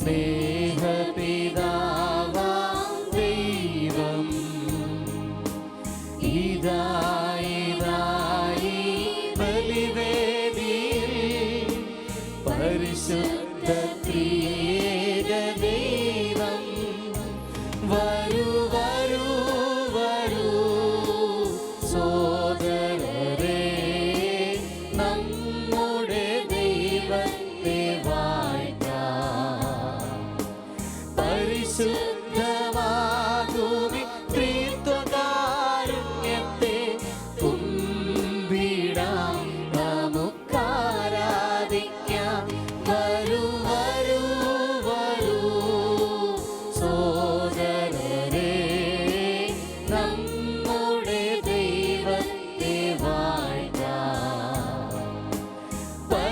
sleep.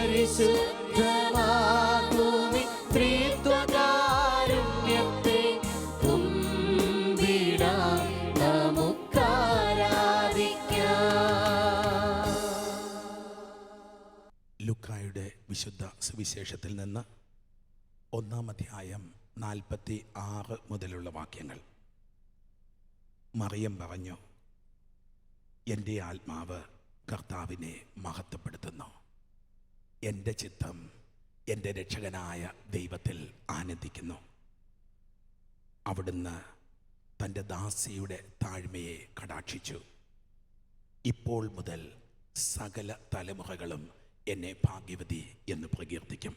പരിശുദ്ധമാകുമി ത്രിത്വകാരുണ്യത്തെ കുമ്പിടാം നമുക്കാരാധിക്കാം ലുക്കായുടെ വിശുദ്ധ സുവിശേഷത്തിൽ നിന്ന് ഒന്നാം അധ്യായം നാൽപ്പത്തി ആറ് മുതലുള്ള വാക്യങ്ങൾ. മറിയം പറഞ്ഞു എന്റെ ആത്മാവ് കർത്താവിനെ മഹത്വപ്പെടുത്തുന്നു. എന്റെ ചിത്തം എന്റെ രക്ഷകനായ ദൈവത്തിൽ ആനന്ദിക്കുന്നു. അവിടുന്ന് തന്റെ ദാസിയുടെ താഴ്മയെ കടാക്ഷിച്ചു. ഇപ്പോൾ മുതൽ സകല തലമുറകളും എന്നെ ഭാഗ്യവതി എന്ന് പ്രകീർത്തിക്കും.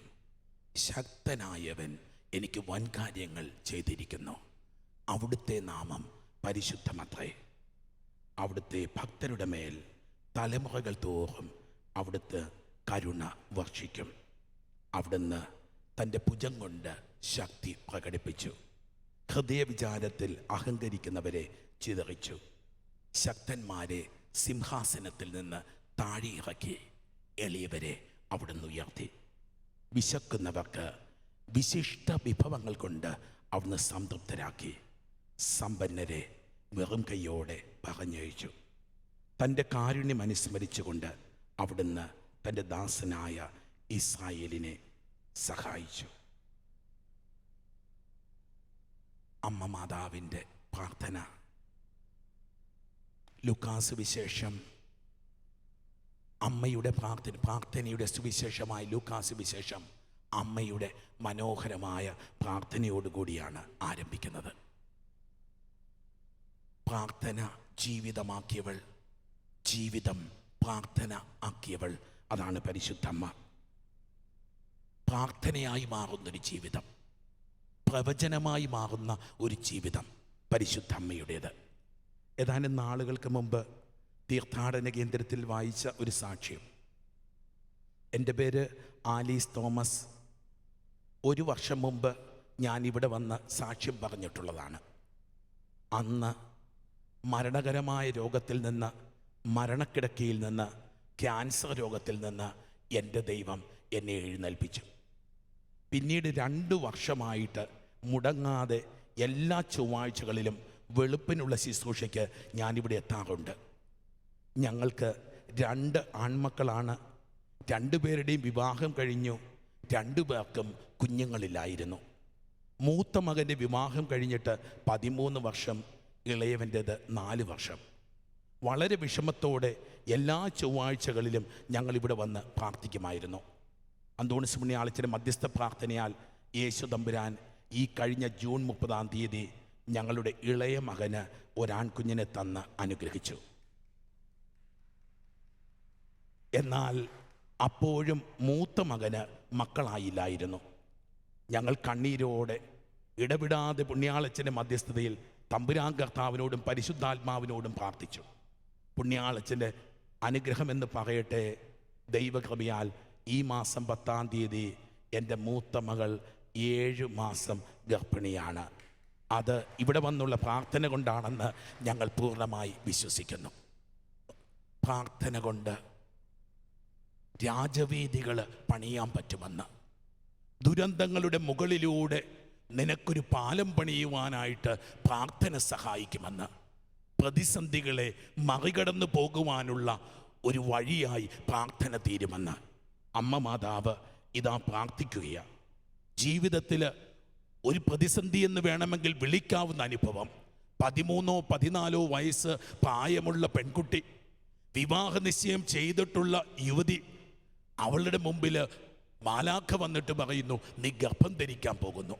ശക്തനായവൻ എനിക്ക് വൻകാര്യങ്ങൾ ചെയ്തിരിക്കുന്നു. അവിടുത്തെ നാമം പരിശുദ്ധമത്രേ. അവിടുത്തെ ഭക്തരുടെ മേൽ തലമുറകൾ തോറും അവിടുത്തെ കരുണ വർഷിക്കും. അവിടുന്ന് തന്റെ ഭുജം കൊണ്ട് ശക്തി പ്രകടിപ്പിച്ചു. ഹൃദയവിചാരത്തിൽ അഹങ്കരിക്കുന്നവരെ ചിതറിച്ചു. ശക്തന്മാരെ സിംഹാസനത്തിൽ നിന്ന് താഴെ ഇറക്കി എളിയവരെ അവിടുന്ന് ഉയർത്തി. വിശക്കുന്നവർക്ക് വിശിഷ്ട വിഭവങ്ങൾ കൊണ്ട് അവിടുന്ന് സംതൃപ്തരാക്കി. സമ്പന്നരെ വെറും കൈയോടെ പറഞ്ഞയച്ചു. തന്റെ കാരുണ്യം അനുസ്മരിച്ചുകൊണ്ട് അവിടുന്ന് തന്റെ ദാസനായ ഇസ്രായേലിനെ സഹായിച്ചു. അമ്മ മാതാവിന്റെ പ്രാർത്ഥന. ലുക്കാസ് വിശേഷം. അമ്മയുടെ പ്രാർത്ഥന പ്രാർത്ഥനയുടെ സുവിശേഷമായ ലൂക്കാസ് വിശേഷം അമ്മയുടെ മനോഹരമായ പ്രാർത്ഥനയോടുകൂടിയാണ് ആരംഭിക്കുന്നത്. പ്രാർത്ഥന ജീവിതമാക്കിയവൾ ജീവിതം പ്രാർത്ഥന ആക്കിയവൾ അതാണ് പരിശുദ്ധമ്മ. പ്രാർത്ഥനയായി മാറുന്നൊരു ജീവിതം. പ്രവചനമായി മാറുന്ന ഒരു ജീവിതം പരിശുദ്ധ പരിശുദ്ധമ്മയുടേത്. ഏതാനും നാളുകൾക്ക് മുമ്പ് തീർത്ഥാടന കേന്ദ്രത്തിൽ വായിച്ച ഒരു സാക്ഷ്യം. എന്റെ പേര് ആലീസ് തോമസ്. ഒരു വർഷം മുമ്പ് ഞാൻ ഇവിടെ വന്ന് സാക്ഷ്യം പറഞ്ഞിട്ടുള്ളതാണ്. അന്ന് മരണകരമായ രോഗത്തിൽ നിന്ന് മരണക്കിടക്കയിൽ നിന്ന് ക്യാൻസർ രോഗത്തിൽ നിന്ന് എന്റെ ദൈവം എന്നെ എഴുന്നേൽപ്പിച്ചു. പിന്നീട് രണ്ട് വർഷമായിട്ട് മുടങ്ങാതെ എല്ലാ ചൊവ്വാഴ്ചകളിലും വെളുപ്പിനുള്ള ശുശ്രൂഷയ്ക്ക് ഞാനിവിടെ എത്താറുണ്ട്. ഞങ്ങൾക്ക് രണ്ട് ആൺമക്കളാണ്. രണ്ടുപേരുടെയും വിവാഹം കഴിഞ്ഞു. രണ്ടു പേർക്കും കുഞ്ഞുങ്ങളില്ലായിരുന്നു. മൂത്ത മകന്റെ വിവാഹം കഴിഞ്ഞിട്ട് പതിമൂന്ന് വർഷം ഇളയവന്റേത് നാല് വർഷം. വളരെ വിഷമത്തോടെ എല്ലാ ചൊവ്വാഴ്ചകളിലും ഞങ്ങളിവിടെ വന്ന് പ്രാർത്ഥിക്കുമായിരുന്നു. അന്തോണിസ് പുണ്യാളച്ചന്റെ മധ്യസ്ഥ പ്രാർത്ഥനയാൽ യേശു തമ്പുരാൻ ഈ കഴിഞ്ഞ ജൂൺ മുപ്പതാം തീയതി ഞങ്ങളുടെ ഇളയ മകന് ഒരാൺകുഞ്ഞിനെ തന്ന് അനുഗ്രഹിച്ചു. എന്നാൽ അപ്പോഴും മൂത്ത മകന് മക്കളായില്ലായിരുന്നു. ഞങ്ങൾ കണ്ണീരോടെ ഇടപെടാതെ പുണ്യാളച്ചന്റെ മധ്യസ്ഥതയിൽ തമ്പുരാൻ കർത്താവിനോടും പരിശുദ്ധാത്മാവിനോടും പ്രാർത്ഥിച്ചു. പുണ്യാളച്ചന്റെ അനുഗ്രഹം എന്ന് പറയട്ടെ. ദൈവകൃപയാൽ ഈ മാസം പത്താം തീയതി എന്റെ മൂത്ത മകൾ ഏഴു മാസം ഗർഭിണിയാണ്. അത് ഇവിടെ വന്നുള്ള പ്രാർത്ഥന കൊണ്ടാണെന്ന് ഞങ്ങൾ പൂർണമായി വിശ്വസിക്കുന്നു. പ്രാർത്ഥന കൊണ്ട് രാജവേദികൾ പണിയാൻ പറ്റുമെന്ന്. ദുരന്തങ്ങളുടെ മുകളിലൂടെ നിനക്കൊരു പാലം പണിയുവാനായിട്ട് പ്രാർത്ഥന സഹായിക്കുമെന്ന്. പ്രതിസന്ധികളെ മറികടന്നു പോകുവാനുള്ള ഒരു വഴിയായി പ്രാർത്ഥന തീരുമെന്ന്. അമ്മ മാതാവ് ഇതാ പ്രാർത്ഥിക്കുകയാണ് ജീവിതത്തിൽ ഒരു പ്രതിസന്ധി എന്ന് വേണമെങ്കിൽ വിളിക്കാവുന്ന അനുഭവം. പതിമൂന്നോ പതിനാലോ വയസ്സ് പ്രായമുള്ള പെൺകുട്ടി വിവാഹ നിശ്ചയം ചെയ്തിട്ടുള്ള യുവതി അവളുടെ മുമ്പിൽ മാലാഖ വന്നിട്ട് പറയുന്നു നീ ഗർഭം ധരിക്കാൻ പോകുന്നു.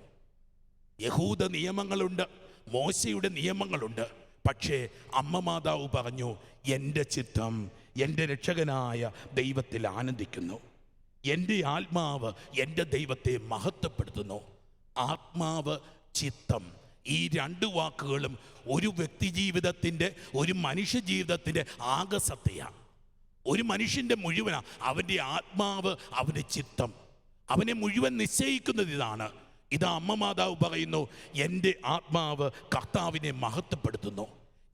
യഹൂദ നിയമങ്ങളുണ്ട് മോശയുടെ നിയമങ്ങളുണ്ട്. പക്ഷേ അമ്മ മാതാവ് പറഞ്ഞു എന്റെ ചിത്തം എന്റെ രക്ഷകനായ ദൈവത്തിൽ ആനന്ദിക്കുന്നു. എന്റെ ആത്മാവ് എന്റെ ദൈവത്തെ മഹത്വപ്പെടുത്തുന്നു. ആത്മാവ് ചിത്തം. ഈ രണ്ട് വാക്കുകളും ഒരു വ്യക്തി ജീവിതത്തിന്റെ ഒരു മനുഷ്യ ജീവിതത്തിന്റെ ആകസത്തെയാണ് ഒരു മനുഷ്യന്റെ മുഴുവനാണ് അവന്റെ ആത്മാവ് അവന്റെ ചിത്തം. അവനെ മുഴുവൻ നിശ്ചയിക്കുന്നത് ഇതാണ്. ഇത് അമ്മ മാതാവ് പറയുന്നു എന്റെ ആത്മാവ് കർത്താവിനെ മഹത്വപ്പെടുത്തുന്നു.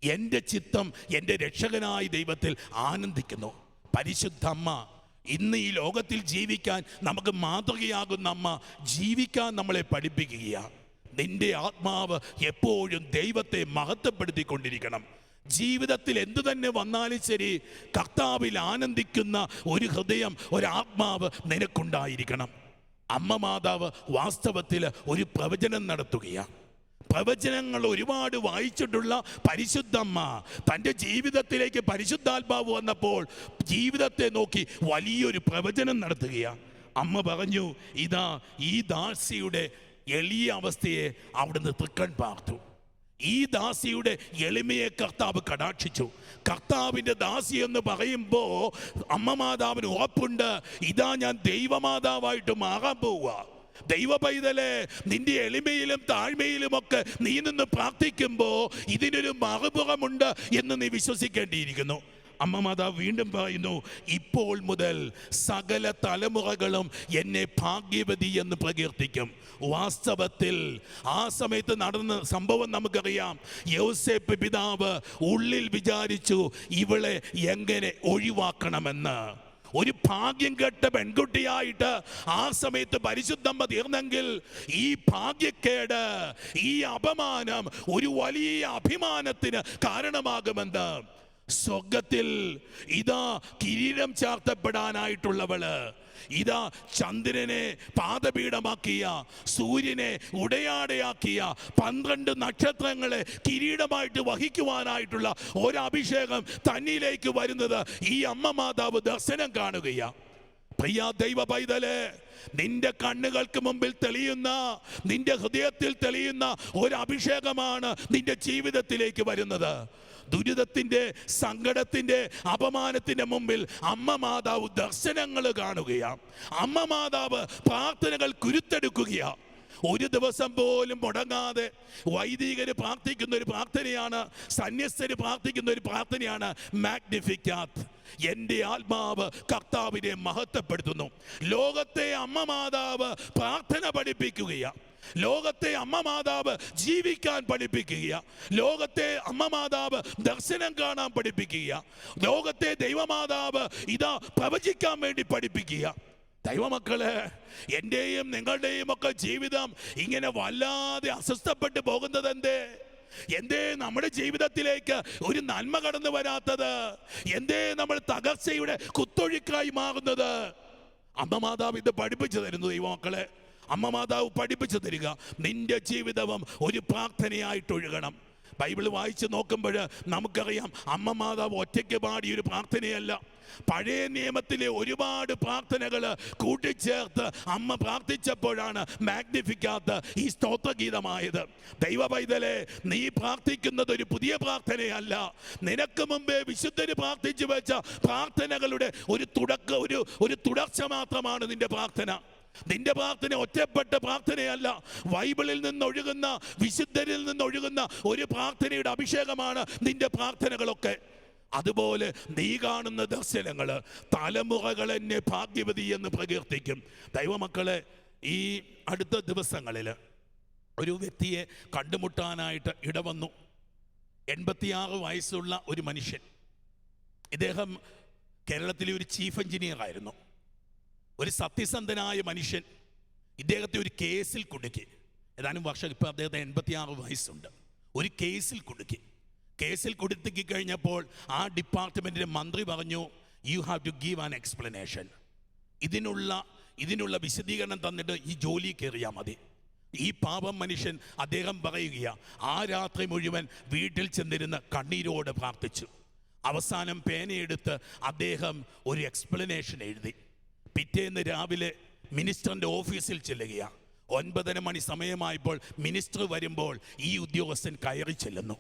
എന്റെ ചിത്തം എന്റെ രക്ഷകനായ ദൈവത്തിൽ ആനന്ദിക്കുന്നു. പരിശുദ്ധ അമ്മ ഇന്ന് ഈ ലോകത്തിൽ ജീവിക്കാൻ നമുക്ക് മാതൃകയാകുന്ന അമ്മ ജീവിക്കാൻ നമ്മളെ പഠിപ്പിക്കുകയാണ് നിന്റെ ആത്മാവ് എപ്പോഴും ദൈവത്തെ മഹത്വപ്പെടുത്തിക്കൊണ്ടിരിക്കണം. ജീവിതത്തിൽ എന്തു തന്നെ വന്നാലും ശരി കർത്താവിൽ ആനന്ദിക്കുന്ന ഒരു ഹൃദയം ഒരാത്മാവ് നിനക്കുണ്ടായിരിക്കണം. അമ്മ മാതാവ് വാസ്തവത്തിൽ ഒരു പ്രവചനം നടത്തുകയാണ്. പ്രവചനങ്ങൾ ഒരുപാട് വായിച്ചിട്ടുള്ള പരിശുദ്ധമ്മ തന്റെ ജീവിതത്തിലേക്ക് പരിശുദ്ധാത്മാവ് വന്നപ്പോൾ ജീവിതത്തെ നോക്കി വലിയൊരു പ്രവചനം നടത്തുകയാണ്. അമ്മ പറഞ്ഞു ഇതാ ഈ ദാസിയുടെ എളിയ അവസ്ഥയെ അവിടുന്ന് തൃക്കൺ പാർത്തു. ഈ ദാസിയുടെ എളിമയെ കർത്താവ് കടാക്ഷിച്ചു. കർത്താവിന്റെ ദാസി എന്ന് പറയുമ്പോൾ അമ്മ മാതാവിന് ഉറപ്പുണ്ട്. ഇതാ ഞാൻ ദൈവമാതാവായിട്ട് മാറാൻ പോവുക. ദൈവ പൈതലെ നിന്റെ എളിമയിലും താഴ്മയിലും ഒക്കെ നീ നിന്ന് പ്രാർത്ഥിക്കുമ്പോൾ ഇതിനൊരു മറുപുറമുണ്ട് എന്ന് നീ വിശ്വസിക്കേണ്ടിയിരിക്കുന്നു. അമ്മ മാതാവ് വീണ്ടും പറയുന്നു ഇപ്പോൾ മുതൽ സകല തലമുറകളും എന്നെ ഭാഗ്യവതി എന്ന് പ്രകീർത്തിക്കും. വാസ്തവത്തിൽ ആ സമയത്ത് നടന്ന സംഭവം നമുക്കറിയാം. യോസേപ്പ് പിതാവ് ഉള്ളിൽ വിചാരിച്ചു ഇവളെ എങ്ങനെ ഒഴിവാക്കണമെന്ന്. ഒരു ഭാഗ്യം കെട്ട പെൺകുട്ടിയായിട്ട് ആ സമയത്ത് പരിശുദ്ധമ്മ തീർന്നെങ്കിൽ ഈ ഭാഗ്യക്കേട് ഈ അപമാനം ഒരു വലിയ അഭിമാനത്തിന് കാരണമാകുമെന്ന്. സ്വർഗത്തിൽ ഇതാ കിരീടം ചാർത്തപ്പെടാനായിട്ടുള്ളവൾ. ഇതാ ചന്ദ്രനെ പാദപീഠമാക്കിയ സൂര്യനെ ഉടയാടയാക്കിയ പന്ത്രണ്ട് നക്ഷത്രങ്ങളെ കിരീടമായിട്ട് വഹിക്കുവാനായിട്ടുള്ള ഒരഭിഷേകം തന്നിലേക്ക് വരുന്നത് ഈ അമ്മ മാതാവ് ദർശനം കാണുകയാ. പ്രിയ ദൈവ പൈതലെ നിന്റെ കണ്ണുകൾക്ക് മുമ്പിൽ തെളിയുന്ന നിന്റെ ഹൃദയത്തിൽ തെളിയുന്ന ഒരു അഭിഷേകമാണ് നിന്റെ ജീവിതത്തിലേക്ക് വരുന്നത്. ദുരിതത്തിന്റെ സങ്കടത്തിന്റെ അപമാനത്തിന്റെ മുമ്പിൽ അമ്മ മാതാവ് ദർശനങ്ങൾ കാണുകയാണ് അമ്മ മാതാവ് പ്രാർത്ഥനകൾ കുരുത്തെടുക്കുകയാണ് ഒരു ദിവസം പോലും മുടങ്ങാതെ വൈദികർ പ്രാർത്ഥിക്കുന്ന ഒരു പ്രാർത്ഥനയാണ് സന്യസ്തര് പ്രാർത്ഥിക്കുന്ന ഒരു പ്രാർത്ഥനയാണ് മാഗ്നിഫിക്കാത്ത് എന്റെ ആത്മാവ് കർത്താവിനെ മഹത്വപ്പെടുത്തുന്നു. ലോകത്തെ അമ്മ മാതാവ് പ്രാർത്ഥന പഠിപ്പിക്കുകയാണ് ലോകത്തെ അമ്മ മാതാവ് ജീവിക്കാൻ പഠിപ്പിക്കുക ലോകത്തെ അമ്മ മാതാവ് ദർശനം കാണാൻ പഠിപ്പിക്കുക ലോകത്തെ ദൈവമാതാവ് ഇതാ പ്രവചിക്കാൻ വേണ്ടി പഠിപ്പിക്കുക ദൈവമക്കൾ എന്റെയും നിങ്ങളുടെയും ഒക്കെ ജീവിതം ഇങ്ങനെ വല്ലാതെ അസ്വസ്ഥപ്പെട്ട് പോകുന്നത് എന്തേ? എന്തേ നമ്മുടെ ജീവിതത്തിലേക്ക് ഒരു നന്മ കടന്നു വരാത്തത്? എന്തേ നമ്മൾ തകർച്ചയുടെ കുത്തൊഴുക്കായി മാറുന്നത്? അമ്മ മാതാവ് ഇത് പഠിപ്പിച്ചു തരുന്നു ദൈവമക്കളെ. അമ്മ മാതാവ് പഠിപ്പിച്ചു തരിക. നിന്റെ ജീവിതവും ഒരു പ്രാർത്ഥനയായിട്ട് ഒഴുകണം. ബൈബിൾ വായിച്ച് നോക്കുമ്പോൾ നമുക്കറിയാം അമ്മ മാതാവ് ഒറ്റയ്ക്ക് പാടിയ ഒരു പ്രാർത്ഥനയല്ല. പഴയ നിയമത്തിലെ ഒരുപാട് പ്രാർത്ഥനകൾ കൂട്ടിച്ചേർത്ത് അമ്മ പ്രാർത്ഥിച്ചപ്പോഴാണ് മാഗ്നിഫിക്കാത്ത ഈ സ്തോത്രഗീതമായത്. ദൈവ പൈതലെ നീ പ്രാർത്ഥിക്കുന്നത് ഒരു പുതിയ പ്രാർത്ഥനയല്ല. നിനക്ക് മുമ്പേ വിശുദ്ധര് പ്രാർത്ഥിച്ചു വെച്ച പ്രാർത്ഥനകളുടെ ഒരു തുടക്ക ഒരു ഒരു തുടർച്ച മാത്രമാണ് നിന്റെ പ്രാർത്ഥന. നിന്റെ പ്രാർത്ഥന ഒറ്റപ്പെട്ട പ്രാർത്ഥനയല്ല. ബൈബിളിൽ നിന്നൊഴുകുന്ന വിശുദ്ധരിൽ നിന്നൊഴുകുന്ന ഒരു പ്രാർത്ഥനയുടെ അഭിഷേകമാണ് നിന്റെ പ്രാർത്ഥനകളൊക്കെ. അതുപോലെ നീ കാണുന്ന ദർശനങ്ങൾ തലമുറകൾ എന്നെ ഭാഗ്യവതി എന്ന് പ്രകീർത്തിക്കും. ദൈവമക്കളെ ഈ അടുത്ത ദിവസങ്ങളിൽ ഒരു വ്യക്തിയെ കണ്ടുമുട്ടാനായിട്ട് ഇടവന്നു. എൺപത്തിയാറ് വയസ്സുള്ള ഒരു മനുഷ്യൻ. ഇദ്ദേഹം കേരളത്തിലെ ഒരു ചീഫ് എഞ്ചിനീയർ ആയിരുന്നു ഒരു സത്യസന്ധനായ മനുഷ്യൻ ഇദ്ദേഹത്തെ ഒരു കേസിൽ കൊടുക്കി. ഏതാനും വർഷം ഇപ്പം അദ്ദേഹത്തെ എൺപത്തിയാറ് വയസ്സുണ്ട്. ഒരു കേസിൽ കൊടുക്കി. കേസിൽ കുടുക്കി കഴിഞ്ഞപ്പോൾ ആ ഡിപ്പാർട്ട്മെന്റിന്റെ മന്ത്രി പറഞ്ഞു you have to give an explanation ഇതിനുള്ള ഇതിനുള്ള വിശദീകരണം തന്നിട്ട് ഈ ജോലി കയറിയാൽ മതി. ഈ പാപം മനുഷ്യൻ അദ്ദേഹം പറയുകയാണ് ആ രാത്രി മുഴുവൻ വീട്ടിൽ ചെന്നിരുന്ന് കണ്ണീരോട് പ്രാർത്ഥിച്ചു. അവസാനം പേനയെടുത്ത് അദ്ദേഹം ഒരു എക്സ്പ്ലനേഷൻ എഴുതി. പിറ്റേന്ന് രാവിലെ മിനിസ്റ്ററിന്റെ ഓഫീസിൽ ചെല്ലുകയാണ്. ഒൻപതര മണി സമയമായപ്പോൾ മിനിസ്റ്റർ വരുമ്പോൾ ഈ ഉദ്യോഗസ്ഥൻ കയറി ചെല്ലുന്നു.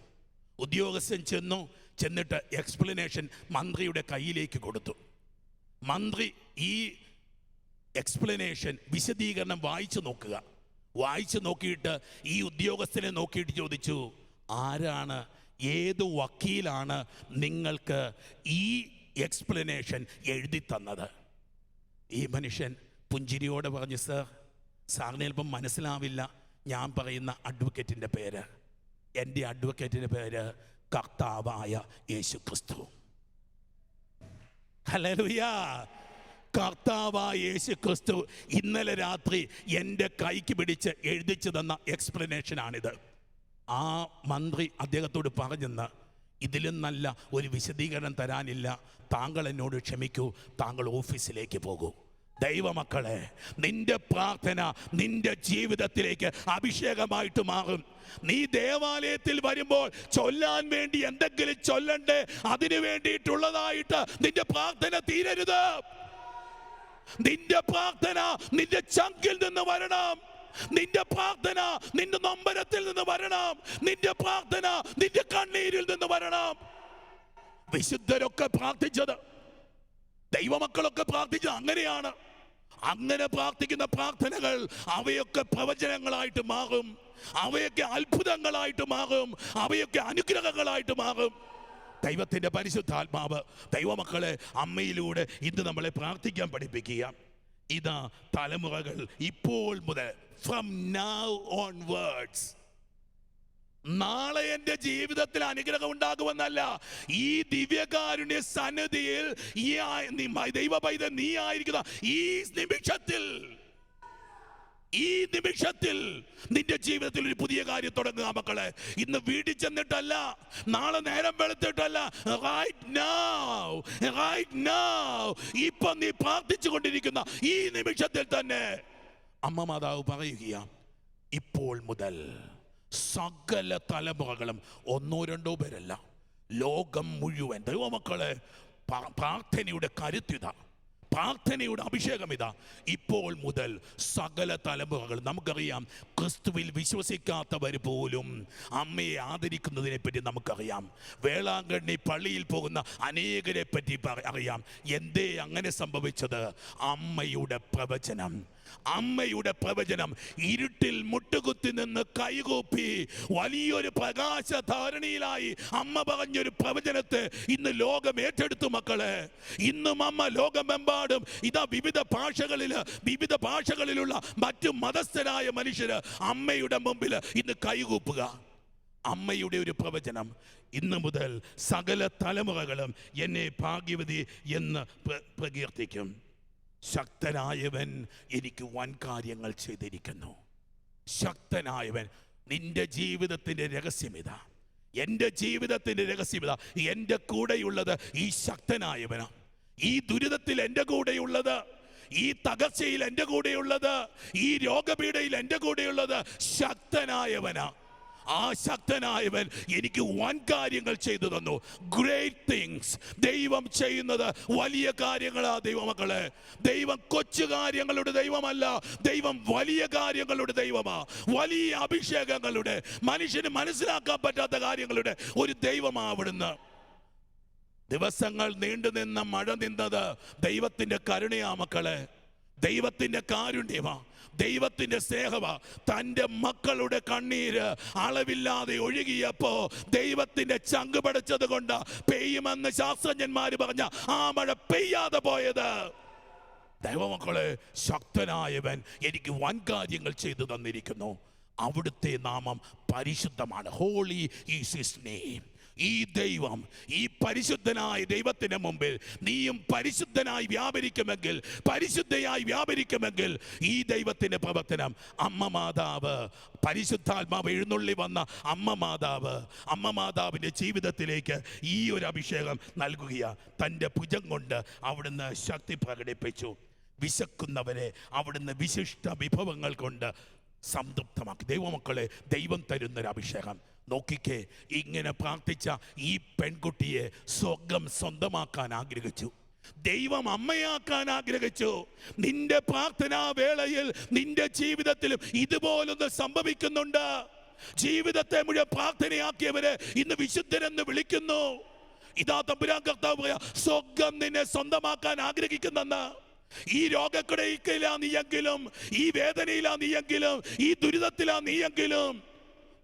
ഉദ്യോഗസ്ഥൻ ചെന്നു ചെന്നിട്ട് എക്സ്പ്ലനേഷൻ മന്ത്രിയുടെ കയ്യിലേക്ക് കൊടുത്തു. മന്ത്രി ഈ എക്സ്പ്ലനേഷൻ വിശദീകരണം വായിച്ചു നോക്കുക. വായിച്ചു നോക്കിയിട്ട് ഈ ഉദ്യോഗസ്ഥനെ നോക്കിയിട്ട് ചോദിച്ചു ആരാണ്? ഏത് വക്കീലാണ് നിങ്ങൾക്ക് ഈ എക്സ്പ്ലനേഷൻ എഴുതി തന്നത്? ഈ മനുഷ്യൻ പുഞ്ചിരിയോടെ പറഞ്ഞു സർ സാറിന് ചിലപ്പം മനസ്സിലാവില്ല. ഞാൻ പറയുന്ന അഡ്വക്കേറ്റിന്റെ പേര്. എന്റെ അഡ്വക്കേറ്റിന്റെ പേര് കർത്താവായ യേശു ക്രിസ്തു ഹലലുയാ കർത്താവായ യേശു ക്രിസ്തു ഇന്നലെ രാത്രി എന്റെ കൈക്ക് പിടിച്ച് എഴുതിച്ചു തന്ന എക്സ്പ്ലനേഷനാണിത് ആ മന്ത്രി അദ്ദേഹത്തോട് പറഞ്ഞെന്ന് ഇതിലും നല്ല ഒരു വിശദീകരണം തരാനില്ല. താങ്കൾ എന്നോട് ക്ഷമിക്കൂ. താങ്കൾ ഓഫീസിലേക്ക് പോകൂ. ദൈവമക്കളെ നിന്റെ പ്രാർത്ഥന നിന്റെ ജീവിതത്തിലേക്ക് അഭിഷേകമായിട്ട് മാറും. നീ ദേവാലയത്തിൽ വരുമ്പോൾ ചൊല്ലാൻ വേണ്ടി എന്തെങ്കിലും ചൊല്ലണ്ടേ? അതിനു വേണ്ടിയിട്ടുള്ളതായിട്ട് നിന്റെ പ്രാർത്ഥന തീരരുത്. നിന്റെ പ്രാർത്ഥന നിന്റെ ചങ്കിൽ നിന്ന് വരണം. നിന്റെ പ്രാർത്ഥന നിന്റെ നൊമ്പരത്തിൽ നിന്ന് വരണം. നിന്റെ പ്രാർത്ഥന നിന്റെ കണ്ണീരിൽ നിന്ന് വരണം. വിശുദ്ധരൊക്കെ പ്രാർത്ഥിച്ചത്. ദൈവമക്കളൊക്കെ പ്രാർത്ഥിച്ചത് അങ്ങനെയാണ്. അങ്ങനെ പ്രാർത്ഥിക്കുന്ന പ്രാർത്ഥനകൾ അവയൊക്കെ പ്രവചനങ്ങളായിട്ട് മാറും. അവയൊക്കെ അത്ഭുതങ്ങളായിട്ട് മാറും. അവയൊക്കെ അനുഗ്രഹങ്ങളായിട്ട് മാറും. ദൈവത്തിന്റെ പരിശുദ്ധാത്മാവ് ദൈവമക്കളെ അമ്മയിലൂടെ ഇന്ന് നമ്മളെ പ്രാർത്ഥിക്കാൻ പഠിപ്പിക്കുക ഇതാ തലമുറകൾ ഇപ്പോൾ മുതൽ ഫ്രം നൗ ഓൺ വേർഡ്സ് നാളെ എന്റെ ജീവിതത്തിൽ അനുഗ്രഹം ഉണ്ടാകുമെന്നല്ല ഈ ദിവ്യകാരുണ്യ സന്നിധിയിൽ ഈ ദൈവ പൈത നീ ആയിരിക്കുന്ന ഈ നിമിഷത്തിൽ ഈ നിമിഷത്തിൽ നിന്റെ ജീവിതത്തിൽ ഒരു പുതിയ കാര്യം തുടങ്ങുക മക്കളെ. ഇന്ന് വീട്ടിൽ ചെന്നിട്ടല്ല നാളെ നേരം വെളുത്തിട്ടല്ല. ഇപ്പൊ നീ പ്രാർത്ഥിച്ചു കൊണ്ടിരിക്കുന്ന ഈ നിമിഷത്തിൽ തന്നെ അമ്മ മാതാവ് പറയുക ഇപ്പോൾ മുതൽ സകല തലമുറകളും ഒന്നോ രണ്ടോ പേരല്ല ലോകം മുഴുവൻ. ദൈവമക്കളെ പ്രാ- പ്രാർത്ഥനയുടെ കരുത്തിത. പ്രാർത്ഥനയുടെ അഭിഷേകം ഇതാ. ഇപ്പോൾ മുതൽ സകല തലമുറകൾ നമുക്കറിയാം ക്രിസ്തുവിൽ വിശ്വസിക്കാത്തവർ പോലും അമ്മയെ ആദരിക്കുന്നതിനെ പറ്റി നമുക്കറിയാം. വേളാങ്കണ്ണി പള്ളിയിൽ പോകുന്ന അനേകരെ പറ്റി അറിയാം. എന്തേ അങ്ങനെ സംഭവിച്ചത്? അമ്മയുടെ പ്രവചനം. അമ്മയുടെ പ്രവചനം ഇരുട്ടിൽ മുട്ടുകുത്തി നിന്ന് കൈകൂപ്പി വലിയൊരു പ്രകാശ പ്രകാശധാരണിയിലായി അമ്മ പറഞ്ഞൊരു പ്രവചനത്തെ ഇന്ന് ലോകം ഏറ്റെടുത്തു മക്കളെ. ഇന്നും അമ്മ ലോകമെമ്പാടും ഇതാ വിവിധ ഭാഷകളിൽ വിവിധ ഭാഷകളിലുള്ള മറ്റു മതസ്ഥരായ മനുഷ്യര് അമ്മയുടെ മുമ്പിൽ ഇന്ന് കൈകൂപ്പുക. അമ്മയുടെ ഒരു പ്രവചനം ഇന്ന് മുതൽ സകല തലമുറകളും എന്നെ ഭാഗ്യവതി എന്ന് പ്ര- പ്രകീർത്തിക്കും. ശക്തനായവൻ എനിക്ക് വൻ കാര്യങ്ങൾ ചെയ്തിരിക്കുന്നു. ശക്തനായവൻ നിന്റെ ജീവിതത്തിന്റെ രഹസ്യം ഇതാ. എന്റെ ജീവിതത്തിന്റെ രഹസ്യം ഇതാ. എന്റെ കൂടെയുള്ളത് ഈ ശക്തനായവനാ. ഈ ദുരിതത്തിൽ എന്റെ കൂടെയുള്ളത് ഈ തകർച്ചയിൽ എന്റെ കൂടെയുള്ളത് ഈ രോഗപീഠയിൽ എന്റെ കൂടെയുള്ളത് ശക്തനായവനാ. ആ ശക്തനായവൻ എനിക്ക് വൻ കാര്യങ്ങൾ ചെയ്തു തന്നു. ഗ്രേറ്റ് തിങ്സ് ദൈവം ചെയ്യുന്നത് വലിയ കാര്യങ്ങളാ ദൈവമക്കളെ. ദൈവം കൊച്ചു കാര്യങ്ങളുടെ ദൈവമല്ല. ദൈവം വലിയ കാര്യങ്ങളുടെ ദൈവമാ. വലിയ അഭിഷേകങ്ങളുടെ മനുഷ്യന് മനസ്സിലാക്കാൻ പറ്റാത്ത കാര്യങ്ങളുടെ ഒരു ദൈവമാ അവിടുന്ന്. ദിവസങ്ങൾ നീണ്ടു നിന്ന മഴ നിന്നത് ദൈവത്തിന്റെ കരുണയാ മക്കളെ. ദൈവത്തിന്റെ കാരുണ്യമാ. ദൈവത്തിന്റെ സ്നേഹമാ. തന്റെ മക്കളുടെ കണ്ണീര് അളവില്ലാതെ ഒഴുകിയപ്പോ ദൈവത്തിന്റെ ചങ്ക് പടച്ചത് കൊണ്ട് പെയ്യുമെന്ന് ശാസ്ത്രജ്ഞന്മാര് പറഞ്ഞ ആ മഴ പെയ്യാതെ പോയത്. ദൈവമക്കളെ ശക്തനായവൻ എനിക്ക് വൻ കാര്യങ്ങൾ ചെയ്തു തന്നിരിക്കുന്നു. അവിടുത്തെ നാമം പരിശുദ്ധമാണ്. ഹോളി ഈസ് ഹിസ് നെയിം ഈ ദൈവം ഈ പരിശുദ്ധനായ ദൈവത്തിന് മുമ്പിൽ നീയും പരിശുദ്ധനായി വ്യാപരിക്കുമെങ്കിൽ പരിശുദ്ധയായി വ്യാപരിക്കുമെങ്കിൽ ഈ ദൈവത്തിന്റെ പ്രവർത്തനം അമ്മ മാതാവ് പരിശുദ്ധാത്മാവ് എഴുന്നള്ളി വന്ന അമ്മ മാതാവ് അമ്മ മാതാവിന്റെ ജീവിതത്തിലേക്ക് ഈ ഒരു അഭിഷേകം നൽകുകയാണ് തന്റെ ഭുജം കൊണ്ട് അവിടുന്ന് ശക്തി പ്രകടിപ്പിച്ചു. വിശക്കുന്നവരെ അവിടുന്ന് വിശിഷ്ട വിഭവങ്ങൾ കൊണ്ട് സംതൃപ്തമാക്കി. ദൈവമക്കളെ ദൈവം തരുന്നൊരു അഭിഷേകം നോക്കിക്കേ ഇങ്ങനെ പ്രാർത്ഥിച്ച ഈ പെൺകുട്ടിയെ സ്വർഗം സ്വന്തമാക്കാൻ ആഗ്രഹിച്ചു. ദൈവം അമ്മയാക്കാൻ ആഗ്രഹിച്ചു. നിന്റെ പ്രാർത്ഥനാ വേളയിൽ നിന്റെ ജീവിതത്തിലും ഇതുപോലൊന്ന് സംഭവിക്കുന്നുണ്ട്. ജീവിതത്തെ മുഴുവൻ പ്രാർത്ഥനയാക്കിയവരെ ഇന്ന് വിശുദ്ധരെന്ന് വിളിക്കുന്നു. ഇതാ തമ്പുരാൻ കർത്താവ് സ്വർഗം നിന്നെ സ്വന്തമാക്കാൻ ആഗ്രഹിക്കുന്നെന്ന്. ഈ രോഗക്കിടയിലാ നീയെങ്കിലും ഈ വേദനയിലാ നീയെങ്കിലും ഈ ദുരിതത്തിലാ നീയെങ്കിലും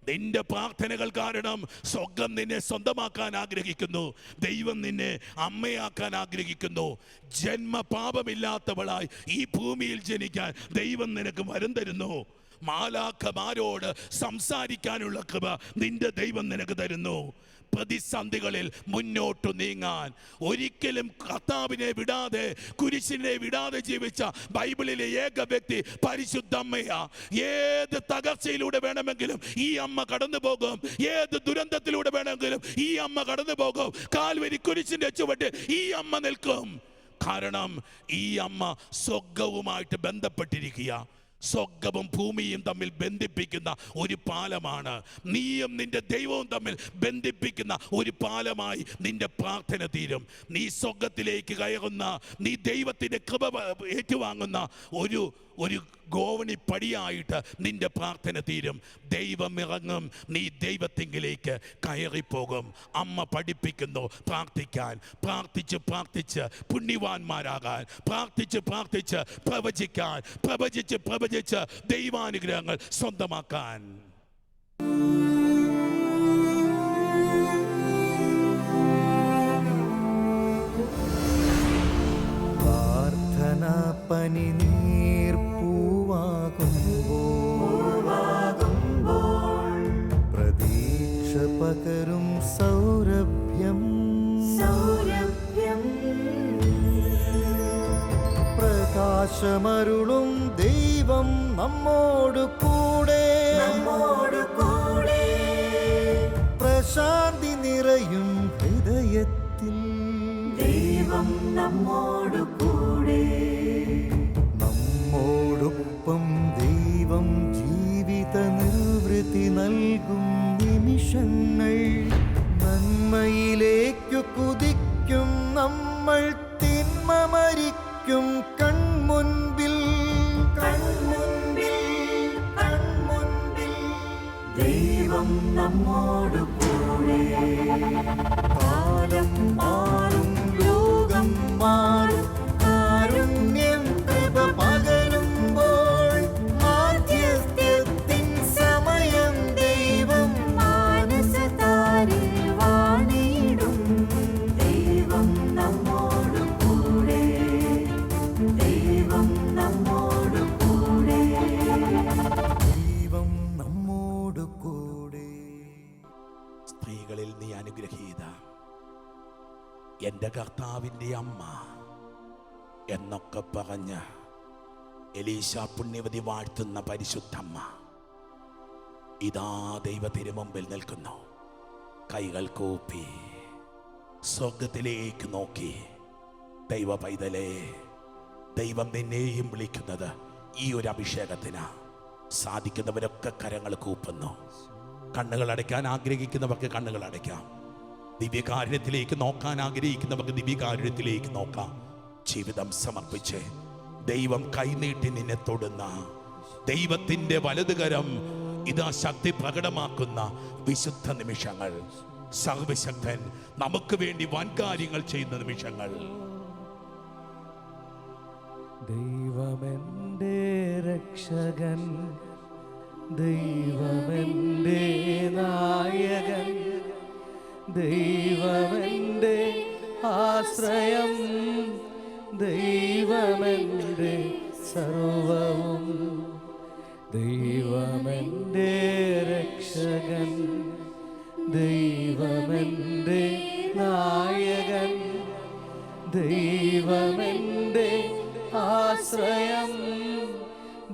നിന്റെ പ്രാർത്ഥനകൾ കാരണം സ്വർഗം നിന്നെ സ്വന്തമാക്കാൻ ആഗ്രഹിക്കുന്നു. ദൈവം നിന്നെ അമ്മയാക്കാൻ ആഗ്രഹിക്കുന്നു. ജന്മ പാപമില്ലാത്തവളായി ഈ ഭൂമിയിൽ ജനിക്കാൻ ദൈവം നിനക്ക് വരം തരുന്നു. മാലാഖമാരോട് സംസാരിക്കാനുള്ള കൃപ നിന്റെ ദൈവം നിനക്ക് തരുന്നു. പ്രതിസന്ധികളിൽ മുന്നോട്ട് നീങ്ങാൻ. ഒരിക്കലും കർത്താവിനെ വിടാതെ കുരിശിനെ വിടാതെ ജീവിച്ച ബൈബിളിലെ ഏക വ്യക്തി പരിശുദ്ധ അമ്മയാ ഏത് തകർച്ചയിലൂടെ വേണമെങ്കിലും ഈ അമ്മ കടന്നു പോകും. ഏത് ദുരന്തത്തിലൂടെ വേണമെങ്കിലും ഈ അമ്മ കടന്നു പോകും. കാൽവരി കുരിശിന്റെ ചുവട്ട് ഈ അമ്മ നിൽക്കും. കാരണം ഈ അമ്മ സ്വർഗവുമായിട്ട് ബന്ധപ്പെട്ടിരിക്കുക സ്വർഗവും ഭൂമിയും തമ്മിൽ ബന്ധിപ്പിക്കുന്ന ഒരു പാലമാണ്. നീയും നിന്റെ ദൈവവും തമ്മിൽ ബന്ധിപ്പിക്കുന്ന ഒരു പാലമായി നിന്റെ പ്രാർത്ഥന തീരും. നീ സ്വർഗത്തിലേക്ക് കയറുന്ന നീ ദൈവത്തിന്റെ കൃപ ഏറ്റുവാങ്ങുന്ന ഒരു ഒരു ഗോവണി പടിയായിട്ട് നിന്റെ പ്രാർത്ഥന തീരും. ദൈവം ഇറങ്ങും. നീ ദൈവത്തിങ്കിലേക്ക് കയറിപ്പോകും. അമ്മ പഠിപ്പിക്കുന്നു പ്രാർത്ഥിക്കാൻ. പ്രാർത്ഥിച്ച് പ്രാർത്ഥിച്ച് പുണ്യവാന്മാരാകാൻ. പ്രാർത്ഥിച്ച് പ്രാർത്ഥിച്ച് പ്രവചിക്കാൻ. പ്രവചിച്ച് പ്രവചിച്ച് ദൈവാനുഗ്രഹങ്ങൾ സ്വന്തമാക്കാൻ. പ്രാർത്ഥന പ്രതീക്ഷ പകരും സൗരഭ്യം. സൗരഭ്യം. പ്രകാശമരുളും ദൈവം നമ്മോട് കൂടെ. നമ്മോട് കൂടെ. പ്രശാന്തി നിറയും ഹൃദയത്തിൽ. ദൈവം നമ്മോട് കൂടെ നമ്മോടൊപ്പം ദൈവം ജീവിത നിർവൃത്തി നൽകും നിമിഷങ്ങൾ. നന്മയിലേക്കു കുതിക്കും നമ്മൾ തിന്മ മരിക്കും കൺമുൻപിൽ. ദൈവം നമ്മോട് കൂടെ. കാലം എന്റെ കർത്താവിന്റെ അമ്മ എന്നൊക്കെ പറഞ്ഞ് എലീശ പുണ്യവതി വാഴ്ത്തുന്ന പരിശുദ്ധമ്മ ഇതാ ദൈവ തിരുമുമ്പിൽ നിൽക്കുന്നു. കൈകൾ കൂപ്പി സ്വർഗത്തിലേക്ക് നോക്കി. ദൈവ പൈതലേ ദൈവം നിന്നെയും വിളിക്കുന്നത് ഈ ഒരു അഭിഷേകത്തിന്. സാധിക്കുന്നവരൊക്കെ കരങ്ങൾ കൂപ്പുന്നു. കണ്ണുകൾ അടയ്ക്കാൻ ആഗ്രഹിക്കുന്നവർക്ക് കണ്ണുകൾ അടയ്ക്കാം. ദിവ്യകാരുണ്യത്തിലേക്ക് നോക്കാൻ ആഗ്രഹിക്കുന്നവർക്ക് ദിവ്യകാരുണ്യത്തിലേക്ക് നോക്കാം. ജീവിതം സമർപ്പിച്ച് ദൈവം കൈനീട്ടി നിന്നെ തൊടുന്ന ദൈവത്തിന്റെ വലതുകരം ഇതാ ശക്തി പ്രകടമാക്കുന്ന വിശുദ്ധ നിമിഷങ്ങൾ. സർവശക്തൻ നമുക്ക് വേണ്ടി വൻകാര്യങ്ങൾ ചെയ്യുന്ന നിമിഷങ്ങൾ. ദൈവമെന്റെ രക്ഷകൻ ദൈവമെന്റെ നായകൻ ദൈവമെന്റെ ആശ്രയം ദൈവമെന്റെ സർവവും ദൈവമെന്റെ രക്ഷകൻ ദൈവമെന്റെ നായകൻ ദൈവമെന്റെ ആശ്രയം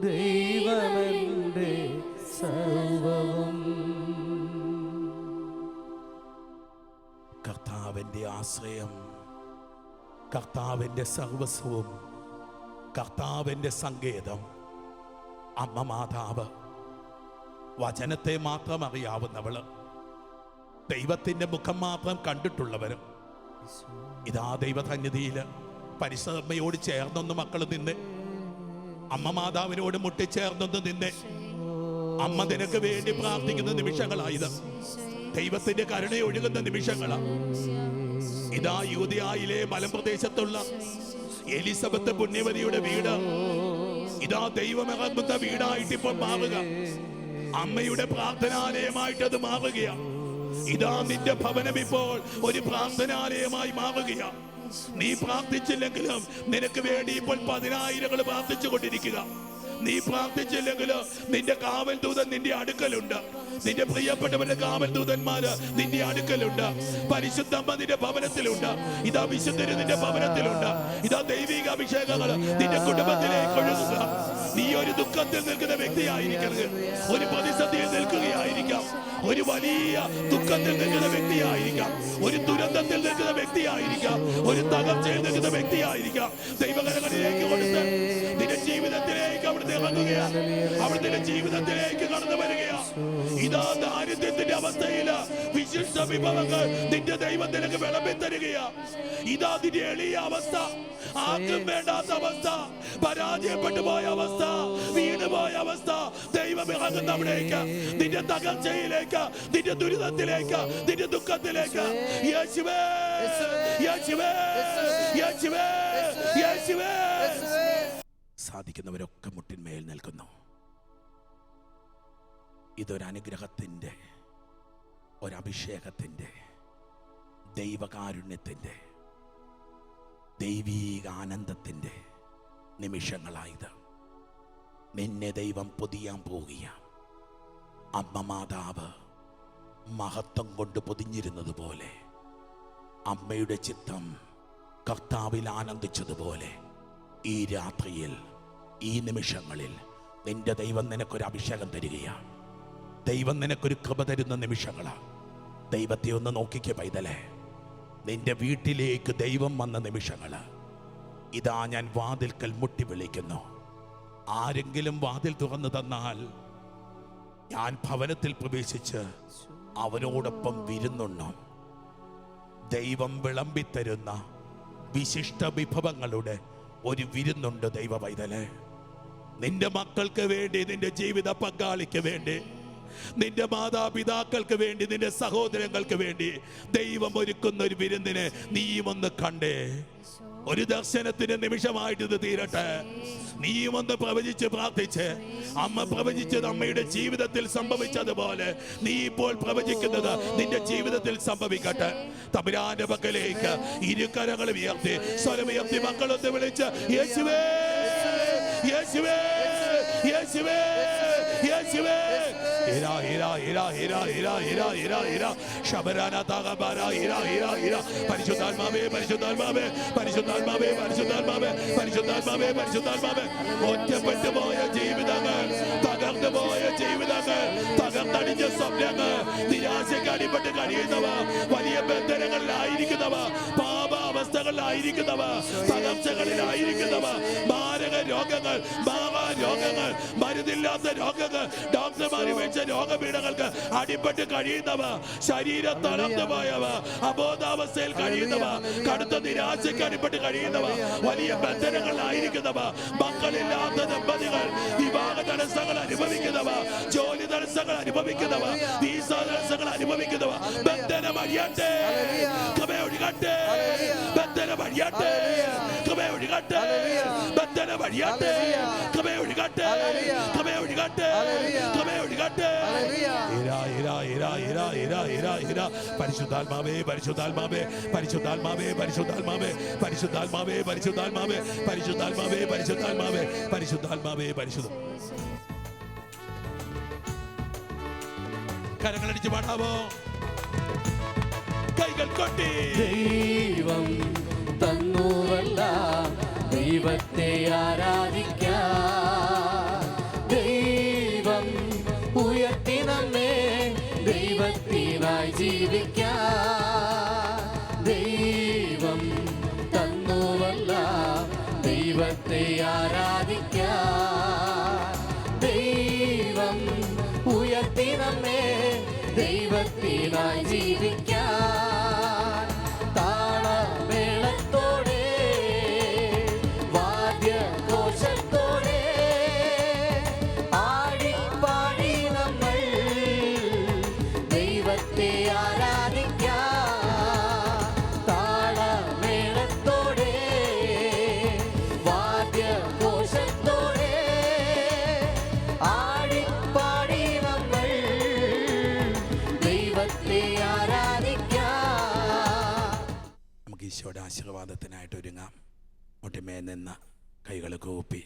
ദൈവമെന്റെ കർത്താവിന്റെ ആശ്രയം കർത്താവിന്റെ സർവസ്വവും കർത്താവിന്റെ സങ്കേതം. അമ്മ മാതാവ് വചനത്തെ മാത്രം അറിയാവുന്നവൾ ദൈവത്തിന്റെ മുഖം മാത്രം കണ്ടിട്ടുള്ളവരും ഇതാ ദൈവസന്നിധിയിൽ പരിശ്രമയോട് ചേർന്നൊന്ന് മക്കൾ നിന്ന് അമ്മ മാതാവിനോട് മുട്ടിച്ചേർന്നൊന്ന് നിന്ന്. അമ്മ നിനക്ക് വേണ്ടി പ്രാർത്ഥിക്കുന്ന നിമിഷങ്ങളായത്. ദൈവത്തിന്റെ കരുണ ഒഴുകുന്ന നിമിഷങ്ങളാണ് ഇതാ യൂതിയായിലെ മലമ്പ്രദേശത്തുള്ള എലിസബത്ത് പുണ്യവതിയുടെ വീട്. ഇതാ ദൈവമകത്ത വീടായിട്ട് ഇപ്പോൾ മാറുക. അമ്മയുടെ പ്രാർത്ഥനാലയമായിട്ട് അത് മാറുകയാണ് ഇതാ നിന്റെ ഭവനം ഇപ്പോൾ ഒരു പ്രാർത്ഥനാലയമായി മാറുകയാണ് നീ പ്രാർത്ഥിച്ചില്ലെങ്കിലും നിനക്ക് വേണ്ടി ഇപ്പോൾ പതിനായിരങ്ങൾ പ്രാർത്ഥിച്ചു കൊണ്ടിരിക്കുക നീ പ്രാർത്ഥിച്ചില്ലെങ്കിലും നിന്റെ കാവൽ ദൂതൻ നിന്റെ അടുക്കലുണ്ട്. നിന്റെ പ്രിയപ്പെട്ടവരുടെ കാവൽ ദൂതന്മാര് നിന്റെ അടുക്കലുണ്ട്. പരിശുദ്ധമ്മ നിന്റെ ഭവനത്തിലുണ്ട്. ഇതാ വിശുദ്ധര് നിന്റെ ഭവനത്തിലുണ്ട്. ഇതാ ദൈവിക അഭിഷേകങ്ങൾ നിന്റെ കുടുംബത്തിലേക്ക് ഒഴുകുക. നീ ഒരു ദുഃഖത്തിൽ നിൽക്കുന്ന വ്യക്തിയായിരിക്കരുത്. ഒരു പ്രതിസന്ധിയിൽ നിൽക്കുകയായിരിക്കാം. ഒരു വലിയ ദുഃഖത്തിൽ നിൽക്കുന്ന വ്യക്തിയായിരിക്കാം. ഒരു ദുരന്തത്തിൽ നിൽക്കുന്ന വ്യക്തിയായിരിക്കാം. ഒരു തകർച്ചയിൽ നിൽക്കുന്ന വ്യക്തിയായിരിക്കാം. ദൈവകരങ്ങളിലേക്ക് കൊടുത്ത് ജീവിതത്തിലേക്ക് ഇറങ്ങുകയാണ് അവിടുത്തെ ജീവിതത്തിലേക്ക് കടന്നു വരികയാ ഇതാ ദാരിദ്ര്യത്തിന്റെ അവസ്ഥയിൽ വിശിഷ്ട വിഭവങ്ങൾ നിന്റെ ദൈവം നിനക്ക് വിളമ്പി തരികയാണ് ഇതാ നിന്റെ എളിയ അവസ്ഥ. ആർക്കും വേണ്ടാത്ത അവസ്ഥ. പരാജയപ്പെട്ടു പോയ അവസ്ഥ. വീണ് പോയ അവസ്ഥ. ദൈവം ഇറങ്ങുന്ന അവിടേക്ക് നിന്റെ തകർച്ചയിലേക്ക് നിന്റെ ദുരിതത്തിലേക്ക് നിന്റെ ദുഃഖത്തിലേക്ക്. യേശുവേ യേശുവേ യേശുവേ യേശുവേ. സാധിക്കുന്നവരൊക്കെ മുട്ടിന്മേൽ നിൽക്കുന്നു. ഇതൊരനുഗ്രഹത്തിന്റെ ഒരഭിഷേകത്തിന്റെ ദൈവകാരുണ്യത്തിന്റെ ദൈവീകാനന്ദത്തിന്റെ നിമിഷങ്ങളായത്. നിന്നെ ദൈവം പൊതിയാൻ പോകുക അമ്മ മാതാവ് മഹത്വം കൊണ്ട് പൊതിഞ്ഞിരുന്നത് പോലെ അമ്മയുടെ ചിത്തം കർത്താവിൽ ആനന്ദിച്ചതുപോലെ ഈ രാത്രിയിൽ ഈ നിമിഷങ്ങളിൽ നിന്റെ ദൈവം നിനക്കൊരു അഭിഷേകം തരികയാണ് ദൈവം നിനക്കൊരു കൃപ തരുന്ന നിമിഷങ്ങളാണ് ദൈവത്തെ ഒന്ന് നോക്കിക്കേ പൈതലേ. നിന്റെ വീട്ടിലേക്ക് ദൈവം വന്ന നിമിഷങ്ങൾ ഇതാ ഞാൻ വാതിൽക്കൽ മുട്ടി വിളിക്കുന്നു. ആരെങ്കിലും വാതിൽ തുറന്നു തന്നാൽ ഞാൻ ഭവനത്തിൽ പ്രവേശിച്ച് അവനോടൊപ്പം വിരുന്നുണ്ണും. ദൈവം വിളമ്പിത്തരുന്ന വിശിഷ്ട വിഭവങ്ങളുടെ ഒരു വിരുന്നുണ്ട് ദൈവ പൈതൽ നിന്റെ മക്കൾക്ക് വേണ്ടി നിന്റെ ജീവിത പങ്കാളിക്ക് വേണ്ടി നിന്റെ മാതാപിതാക്കൾക്ക് വേണ്ടി നിന്റെ സഹോദരങ്ങൾക്ക് വേണ്ടി ദൈവം ഒരുക്കുന്ന ഒരു വിരുന്നിന് നീയും ഒന്ന് കണ്ടേ. ഒരു ദർശനത്തിന്റെ നിമിഷമായിട്ട് ഇത് തീരട്ടെ. നീയും ഒന്ന് പ്രവചിച്ച് പ്രാർത്ഥിച്ച്. അമ്മ പ്രവചിച്ചത് അമ്മയുടെ ജീവിതത്തിൽ സംഭവിച്ചതുപോലെ നീ ഇപ്പോൾ പ്രവചിക്കുന്നത് നിന്റെ ജീവിതത്തിൽ സംഭവിക്കട്ടെ. തമ്പുരാന്റെ പക്കലേക്ക് ഇരുകരങ്ങൾ ഉയർത്തി സ്വരമുയർത്തി മക്കളൊന്ന് വിളിച്ച് യേശുവേ യേശുവേ യേശുവേ യേശുവേ ഇരാ ഇരാ ഇരാ ഇരാ ഇരാ ഇരാ ഇരാ ഇരാ ശബരാന തകബര ഇരാ ഇരാ ഇരാ പരിശുദ്ധാത്മാവേ പരിശുദ്ധാത്മാവേ പരിശുദ്ധാത്മാവേ പരിശുദ്ധാത്മാവേ പരിശുദ്ധാത്മാവേ പരിശുദ്ധാത്മാവേ. ഒറ്റപ്പെട്ടു പോയ ജീവിതങ്ങൾ തകർന്നു പോയ ജീവിതങ്ങൾ തകർന്നടിഞ്ഞ സ്വപ്നങ്ങൾ നിരാശയ്ക്ക് അടിപ്പെട്ട് കഴിയുന്നവ വലിയ ബന്ധനങ്ങളിലായിരിക്കുന്നവ പാപാവസ്ഥകളിലായിരിക്കുന്നവ തകർച്ചകളിലായിരിക്കുന്നവ മാരക രോഗങ്ങൾ മാറാ രോഗങ്ങൾ മരുന്നില്ലാത്ത രോഗങ്ങൾ ഡോക്ടർമാർ വെച്ച രോഗപീഠങ്ങൾക്ക് അടിപ്പെട്ട് കഴിയുന്നവ ശരീരം തളർന്നു പോയവ അബോധാവസ്ഥയിൽ കഴിയുന്നവ കടുത്ത നിരാശയ്ക്ക് അടിപ്പെട്ട് കഴിയുന്നവ വലിയ ബന്ധനങ്ങളിലായിരിക്കുന്നവ മക്കളില്ലാത്ത ദമ്പതികൾ വിവാഹ തടസ്സങ്ങൾ അനുഭവിക്കുന്നവ ജോലി തടസ്സങ്ങൾ അനുഭവിക്കുന്നവ വീസ തടസ്സങ്ങൾ അനുഭവിക്കുന്നവ ബന്ധനം അഴിയട്ടെ കൃപ ഒഴുകട്ടെ. അഴിയട്ടെ കൃപ ഒഴുകട്ടെ. ബന്ധനം അഴിയട്ടെ കൃപ ഒഴുകട്ടെ. കൃപ ഒഴുകട്ടെ. കൃപ ഒഴുകട്ടെ. പരിശുദ്ധാത്മാവേ പരിശുദ്ധാത്മാവേ പരിശുദ്ധാത്മാവേ പരിശുദ്ധാത്മാവേ പരിശുദ്ധാത്മാവേ പരിശുദ്ധാത്മാവേ പരിശുദ്ധാത്മാവേ പരിശുദ്ധാത്മാവേ പരിശുദ്ധാത്മാവേ പരിശുദ്ധ കരങ്ങളടിച്ച് പാടാവോ? കൈകൾ കൊട്ടി. ദൈവം തന്നുവല്ല ദൈവത്തെ ആരാധിക്കാം. ദൈവം ഉയർത്തി നമ്മെ ദൈവത്തിനായി ജീവിക്കാം. ദൈവം തന്നുവല്ല ദൈവത്തെ ആരാധിക്കാം. ദൈവം ഉയർത്തി നമ്മെ ദൈവത്തിനായി ജീവിക്കാൻ നിന്ന് കൈകൾ കൂപ്പി.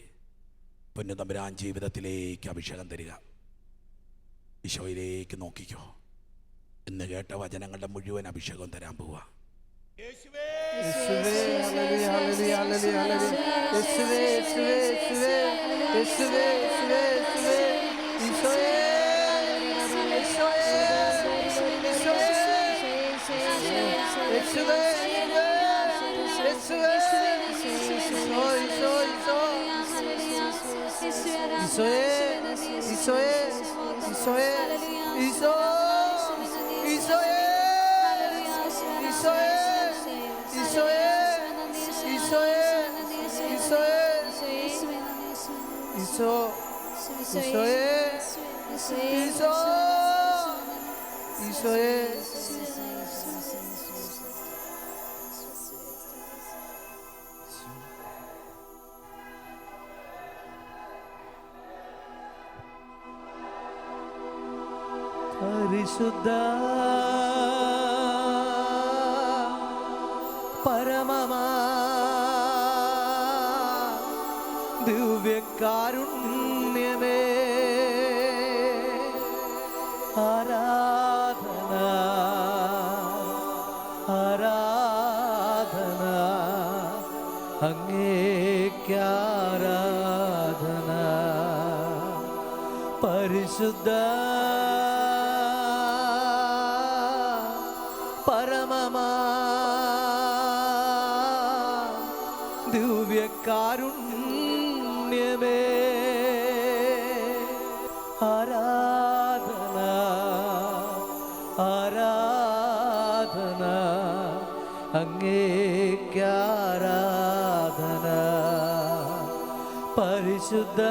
പൊന്നുതമ്പുരാൻ ജീവിതത്തിലേക്ക് അഭിഷേകം തരിക. ഈശോയിലേക്ക് നോക്കിക്കോ. ഇന്ന് കേട്ട വചനങ്ങളുടെ മുഴുവൻ അഭിഷേകം തരാൻ പോവാ. യേശുവേ. Hallelujah hallelujah hallelujah hallelujah. യേശുവേ. യേശുവേ. യേശുവേ യേശുവേ യേശുവേ യേശുവേ പരിശുദ്ധ പരമമാ ദിവ്യകാരുണ്യമേ ആരാധന ആരാധന അങ്ങേക്കാരാധന പരിശുദ്ധ പരിശുദ്ധ